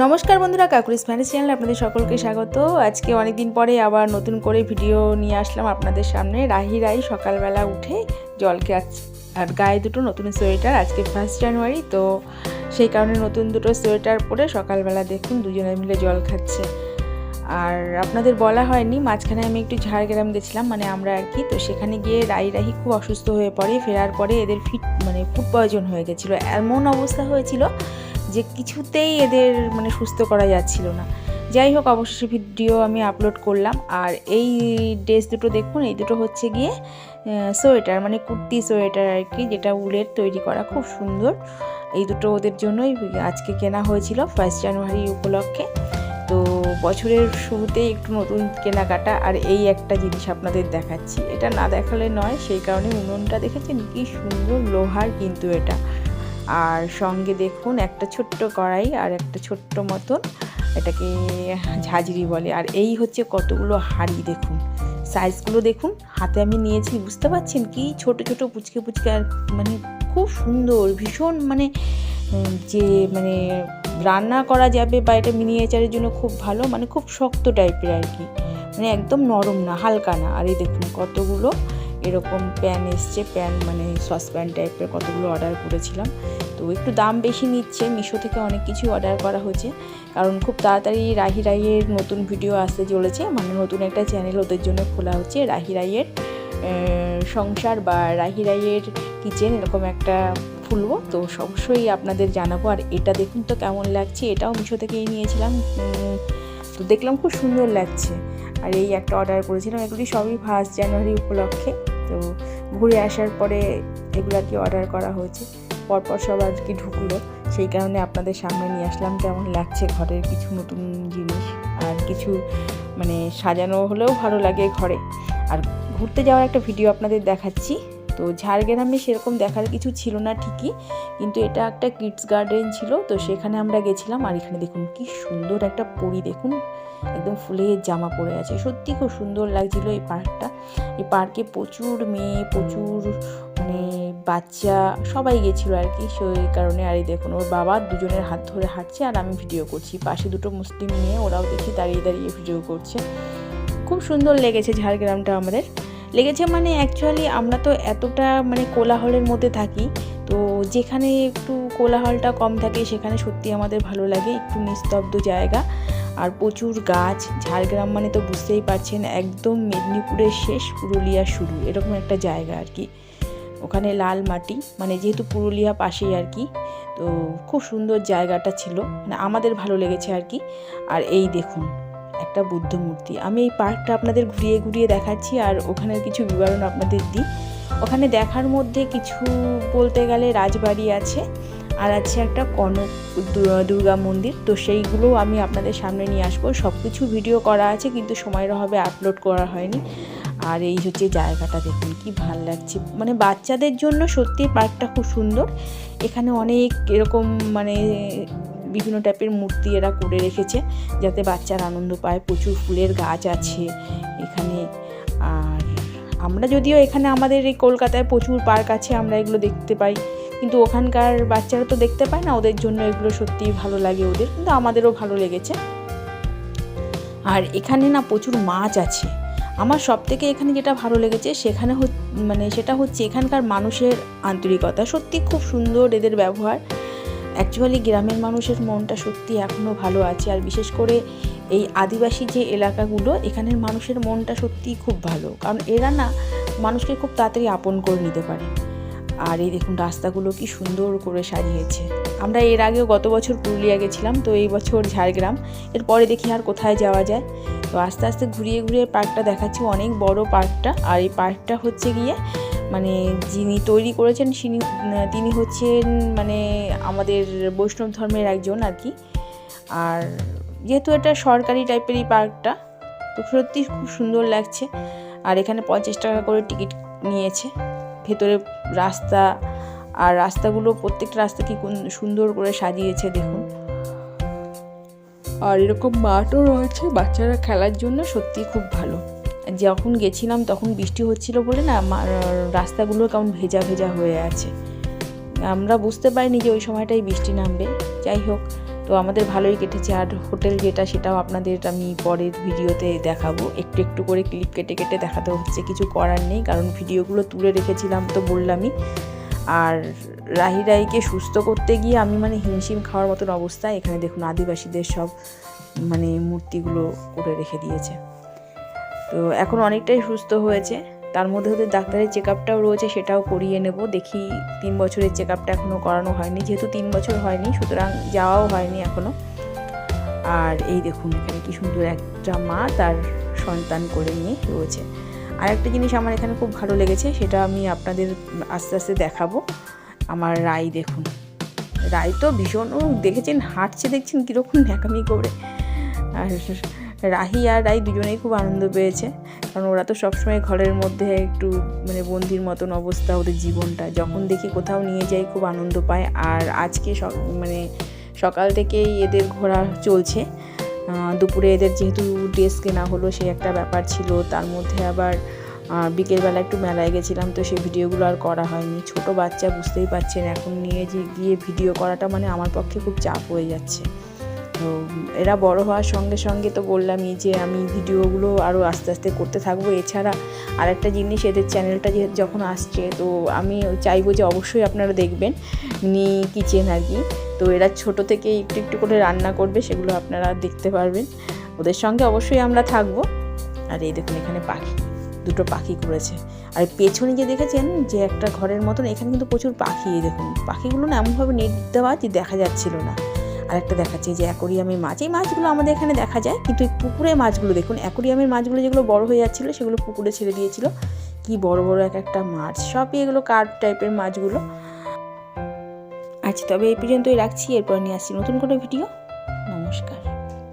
নমস্কার বন্ধুরা, কাকুরি Spanish channel আপনাদের সকলকে স্বাগত। আজকে অনেক দিন পরে আবার নতুন করে ভিডিও নিয়ে আসলাম আপনাদের সামনে। রাহি রাই সকালবেলা উঠে জল খাচ্ছে আর গায়ে দুটো নতুন সোয়েটার, আজকে ফার্স্ট জানুয়ারি, তো সেই কারণে নতুন দুটো সোয়েটার পরে সকালবেলা দেখুন দুজনে মিলে জল খাচ্ছে। আর আপনাদের বলা হয়নি, মাঝখানে আমি একটু ঝাড়গ্রাম গেছিলাম মানে আমরা আর কি, তো সেখানে গিয়ে রাই রাহি খুব অসুস্থ হয়ে পড়ে, ফেরার পরে এদের ফিট মানে ফুড পয়জন হয়ে গেছিল। এমন অবস্থা হয়েছিল যে কিছুতেই এদের মানে সুস্থ করা যাচ্ছিল না। যাই হোক, অবশেষে ভিডিও আমি আপলোড করলাম। আর এই ড্রেস দুটো দেখুন, এই দুটো হচ্ছে গিয়ে সোয়েটার মানে কুর্তি সোয়েটার আর কি, যেটা উলের তৈরি করা, খুব সুন্দর। এই দুটো ওদের জন্যই আজকে কেনা হয়েছিল ফার্স্ট জানুয়ারি উপলক্ষে। তো বছরের শুরুতেই একটু নতুন কেনাকাটা, আর এই একটা জিনিস আপনাদের দেখাচ্ছি। এটা না দেখালে নয়, সেই কারণে উনুনটা দেখেছেন? কি সুন্দর লোহার কিন্তু এটা। আর সঙ্গে দেখুন একটা ছোট্ট কড়াই আর একটা ছোট্ট মতন এটাকে ঝাঁঝরি বলে। আর এই হচ্ছে কতগুলো হাঁড়ি দেখুন। সাইজগুলো দেখুন। হাতে আমি নিয়েছি, বুঝতে পারছেন কি? ছোট ছোট, পুচকে পুচকে আর মানে খুব সুন্দর, ভীষণ মানে যে মানে রান্না করা যাবে বা এটা মিনিয়েচারের জন্য খুব ভালো মানে খুব শক্ত টাইপের আর কি। মানে একদম নরম না, হালকা না। আর এই দেখুন কতগুলো এরকম প্যান এসছে প্যান মানে সসপ্যান টাইপের কতগুলো অর্ডার করেছিলাম। তো একটু দাম বেশি নিচ্ছে, মিশো থেকে অনেক কিছু অর্ডার করা হয়েছে। কারণ খুব তাড়াতাড়ি রাহি রাইয়ের নতুন ভিডিও আসতে চলেছে। মানে নতুন একটা চ্যানেল ওদের জন্য খোলা হচ্ছে, রাহি রাইয়ের সংসার বা রাহি রাইয়ের কিচেন এরকম একটা খুলবো। তো অবশ্যই আপনাদের জানাব। আর এটা দেখুন তো কেমন লাগছে, এটাও মিশো থেকেই নিয়েছিলাম। তো দেখলাম খুব সুন্দর লাগছে। আর এই একটা অর্ডার করেছিলাম, এগুলি সবই ফার্স্ট জানুয়ারি উপলক্ষে। তো ঘুরে আসার পরে এগুলো আর কি অর্ডার করা হয়েছে। পরপর সব আর কি ঢুকলো। সেই কারণে আপনাদের সামনে নিয়ে আসলাম। কেমন লাগছে ঘরের কিছু নতুন জিনিস? আর কিছু মানে সাজানো হলেও ভালো লাগে ঘরে। আর ঘুরতে যাওয়ার একটা ভিডিও আপনাদের দেখাচ্ছি। তো ঝাড়গ্রামে সেরকম দেখার কিছু ছিল না ঠিকই, কিন্তু এটা একটা কিডস গার্ডেন ছিল, তো সেখানে আমরা গেছিলাম আর এখানে দেখুন কি সুন্দর একটা পরি, দেখুন একদম ফুলের জামা পরে আছে। সত্যি খুব সুন্দর লাগছিল এই পার্কটা। এই পার্কে প্রচুর মেয়ে, প্রচুর মানে বাচ্চা সবাই গেছিল আর কি, সেই কারণে আর এই দেখুন ওর বাবা দুজনের হাত ধরে হাঁটছে আর আমি ভিডিও করছি। পাশে দুটো মুসলিম মেয়ে, ওরাও দেখি দাঁড়িয়ে দাঁড়িয়ে ভিডিও করছে। খুব সুন্দর লেগেছে ঝাড়গ্রামটা আমাদের। লেগেছে মানে অ্যাকচুয়ালি আমরা তো এতটা মানে কোলাহলের মধ্যে থাকি। তো যেখানে একটু কোলাহলটা কম থাকে, সেখানে সত্যি আমাদের ভালো লাগে। একটু নিস্তব্ধ জায়গা। আর প্রচুর গাছ, ঝাড়গ্রাম মানে তো বুঝতেই পারছেন, একদম মেদিনীপুরের শেষ পুরুলিয়া শুরু। এরকম একটা জায়গা আর কি। ওখানে লাল মাটি মানে যেহেতু পুরুলিয়া পাশেই আর কি, তো খুব সুন্দর জায়গাটা ছিল। মানে আমাদের ভালো লেগেছে আর কি। আর এই দেখুন একটা বুদ্ধ মূর্তি। আমি এই পার্কটা আপনাদের ঘুরিয়ে ঘুরিয়ে দেখাচ্ছি আর ওখানের কিছু বিবরণ আপনাদের দিই। ওখানে দেখার মধ্যে কিছু বলতে গেলে রাজবাড়ি আছে আর আছে একটা কনক দুর্গা মন্দির। তো সেইগুলো আমি আপনাদের সামনে নিয়ে আসব। সব কিছু ভিডিও করা আছে কিন্তু সময়ের অভাবে আপলোড করা হয়নি। আর এই হচ্ছে জায়গাটা দেখুন, কি ভালো লাগছে। মানে বাচ্চাদের জন্য সত্যি পার্কটা খুব সুন্দর। এখানে অনেক এরকম মানে বিভিন্ন টাইপের মূর্তি এরা করে রেখেছে যাতে বাচ্চারা আনন্দ পায়। প্রচুর ফুলের গাছ আছে এখানে। আর আমরা যদিও এখানে আমাদের এই কলকাতায় প্রচুর পার্ক আছে, আমরা এগুলো দেখতে পাই। কিন্তু ওখানকার বাচ্চারা তো দেখতে পায় না, ওদের জন্য এগুলো সত্যিই ভালো লাগে ওদের। কিন্তু আমাদেরও ভালো লেগেছে। আর এখানে না প্রচুর মাছ আছে। আমার সব থেকে এখানে যেটা ভালো লেগেছে, সেখানে মানে সেটা হচ্ছে এখানকার মানুষের আন্তরিকতা। সত্যি খুব সুন্দর এদের ব্যবহার। অ্যাকচুয়ালি গ্রামের মানুষের মনটা সত্যি এখনও ভালো আছে। আর বিশেষ করে এই আদিবাসী যে এলাকাগুলো, এখানের মানুষের মনটা সত্যিই খুব ভালো। কারণ এরা না মানুষকে খুব তাড়াতাড়ি আপন করে নিতে পারে। আর এই দেখুন, রাস্তাগুলো কি সুন্দর করে সাজিয়েছে। আমরা এর আগেও গত বছর পুরুলিয়া গেছিলাম, তো এই বছর ঝাড়গ্রাম। এরপরে দেখি আর কোথায় যাওয়া যায়। তো আস্তে আস্তে ঘুরিয়ে ঘুরিয়ে পার্কটা দেখাচ্ছি। অনেক বড় পার্কটা আর এই পার্কটা হচ্ছে গিয়ে মানে যিনি তৈরি করেছেন তিনি তিনি হচ্ছেন মানে আমাদের বৈষ্ণব ধর্মের একজন আর কি। আর যেহেতু এটা সরকারি টাইপের এই পার্কটা, তো সত্যি খুব সুন্দর লাগছে। আর এখানে পঞ্চাশ টাকা করে টিকিট নিয়েছে। ভেতরে রাস্তা, আর রাস্তাগুলো প্রত্যেকটা রাস্তা কি সুন্দর করে সাজিয়েছে দেখুন। আর এরকম মাঠও রয়েছে, বাচ্চারা খেলার জন্য সত্যি খুব ভালো। যখন গেছিলাম তখন বৃষ্টি হচ্ছিল বলে না রাস্তাগুলো কেমন ভেজা ভেজা হয়ে আছে। আমরা বুঝতে পারিনি যে ওই সময়টাই বৃষ্টি নামবে। যাই হোক, তো আমাদের ভালোই কেটেছে। আর হোটেল যেটা সেটাও আপনাদের আমি পরের ভিডিওতে দেখাবো। একটু একটু করে ক্লিপ কেটে কেটে দেখাতে হচ্ছে। কিছু করার নেই, কারণ ভিডিওগুলো তুলে রেখেছিলাম তো বললামই। আর রাহি রাইকে সুস্থ করতে গিয়ে আমি মানে হিমশিম খাওয়ার মতন অবস্থা এখানে দেখুন আদিবাসীদের সব মানে মূর্তিগুলো করে রেখে দিয়েছে। তো এখন অনেকটাই সুস্থ হয়েছে। তার মধ্যে ওদের ডাক্তারের চেক আপটাও রয়েছে, সেটাও করিয়ে নেব। দেখি তিন বছরের চেক আপটা এখনও করানো হয়নি। যেহেতু তিন বছর হয়নি, সুতরাং যাওয়াও হয়নি এখনও আর এই দেখুন, এখানে কি সুন্দর একটা মা তার সন্তান করে নিয়ে রয়েছে। আর একটা জিনিস আমার এখানে খুব ভালো লেগেছে, সেটা আমি আপনাদের আস্তে আস্তে দেখাবো। আমার রাই দেখুন। রাই তো ভীষণ দেখেছেন, হাঁটছে, দেখছেন, কীরকম ন্যাকামি করে। আর রাহি আর রাই দুজনেই খুব আনন্দ পেয়েছে। কারণ ওরা তো সবসময় ঘরের মধ্যে একটু মানে বন্দির মতন অবস্থা ওদের জীবনটা। যখন দেখি কোথাও নিয়ে যাই খুব আনন্দ পায়। আর আজকে মানে সকাল থেকেই এদের ঘোরা চলছে। দুপুরে এদের যেহেতু ড্রেস কেনা হলো, সেই একটা ব্যাপার ছিল। তার মধ্যে আবার বিকেলবেলা একটু মেলায় গেছিলাম, তো সেই ভিডিওগুলো আর করা হয়নি। ছোট বাচ্চা বুঝতেই পারছেন, এখন নিয়ে যে, গিয়ে ভিডিও করাটা মানে আমার পক্ষে খুব চাপ হয়ে যাচ্ছে। এরা বড় হওয়ার সঙ্গে সঙ্গে তো বললামই যে আমি ভিডিওগুলো আরও আস্তে আস্তে করতে থাকব। এছাড়া আরেকটা জিনিস, এদের চ্যানেলটা যখন আসছে, তো আমি চাইব যে অবশ্যই আপনারা দেখবেন মিনি কিচেন আর কি। তো এরা ছোট থেকে একটু একটু করে রান্না করবে, সেগুলো আপনারা দেখতে পারবেন। ওদের সঙ্গে অবশ্যই আমরা থাকব। আর এই দেখুন এখানে পাখি, দুটো পাখি করেছে। আর পেছনে যে দেখেছেন যে একটা ঘরের মতন, এখানে কিন্তু প্রচুর পাখি দেখুন। পাখিগুলো না এমনভাবে নেট দেওয়া যে দেখা যাচ্ছিল না। আরেকটা দেখাচ্ছি যে অ্যাকোরিয়ামের মাছ। এই মাছগুলো আমাদের এখানে দেখা যায়, কিন্তু এই মাছগুলো দেখুন, অ্যাকোরিয়ামের মাছগুলো যেগুলো বড় হয়ে যাচ্ছিল, সেগুলো পুকুরে ছেড়ে দিয়েছিল। কি বড় বড় এক একটা মাছ, সবই এগুলো কার্ড টাইপের মাছগুলো। আচ্ছা তবে এই পর্যন্তই রাখছি, এরপর নিয়ে আসছি নতুন কোনো ভিডিও। নমস্কার।